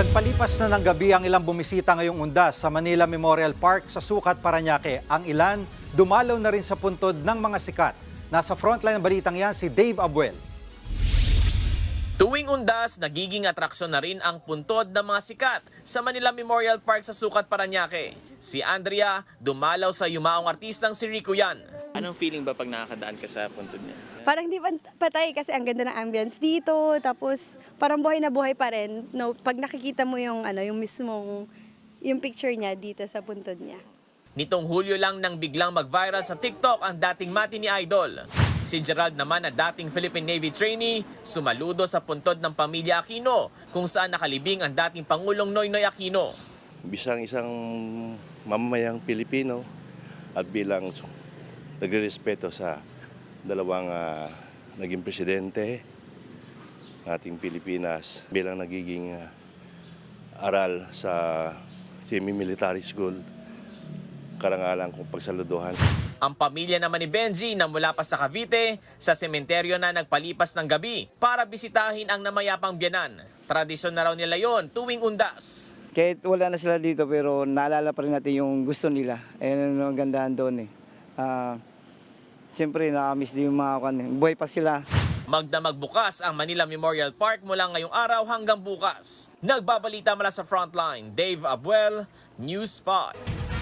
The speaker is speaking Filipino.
Nagpalipas na ng gabi ang ilang bumisita ngayong undas sa Manila Memorial Park sa Sukat, Paranaque. Ang ilan dumalaw na rin sa puntod ng mga sikat. Nasa frontline ng balitang yan si Dave Abuel. Tuwing undas, nagiging atraksyon na rin ang puntod ng mga sikat sa Manila Memorial Park sa Sukat, Paranaque. Si Andrea dumalaw sa yumaong artistang si Rico yan. Anong feeling ba pag nakakadaan ka sa puntod niya? Parang di pan- patay kasi ang ganda ng ambience dito. Tapos parang buhay na buhay pa rin. No, pag nakikita mo yung ano, yung mismong yung picture niya dito sa puntod niya. Nitong Hulyo lang nang biglang mag-viral sa TikTok ang dating mati ni Idol. Si Gerald naman na dating Philippine Navy trainee, sumaludo sa puntod ng pamilya Aquino kung saan nakalibing ang dating Pangulong Noynoy Aquino. bisang isang mamamayang Pilipino at bilang nagrespeto sa dalawang ah, naging presidente ng ating Pilipinas bilang nagiging ah, aral sa semi-military school karangalan kong pagsaluduhan. Ang pamilya naman ni Benji na mula pa sa Cavite, sa sementeryo na nagpalipas ng gabi para bisitahin ang namayapang biyanan. Tradisyon na raw nila yon tuwing undas. Kahit wala na sila dito pero naalala pa rin natin yung gusto nila. Ayun ang gandahan doon eh. Ah, Siyempre nakamiss din yung mga kan. Buhay pa sila. Magdamag bukas ang Manila Memorial Park mula ngayong araw hanggang bukas. Nagbabalita mula sa frontline, Dave Abuel, News 5.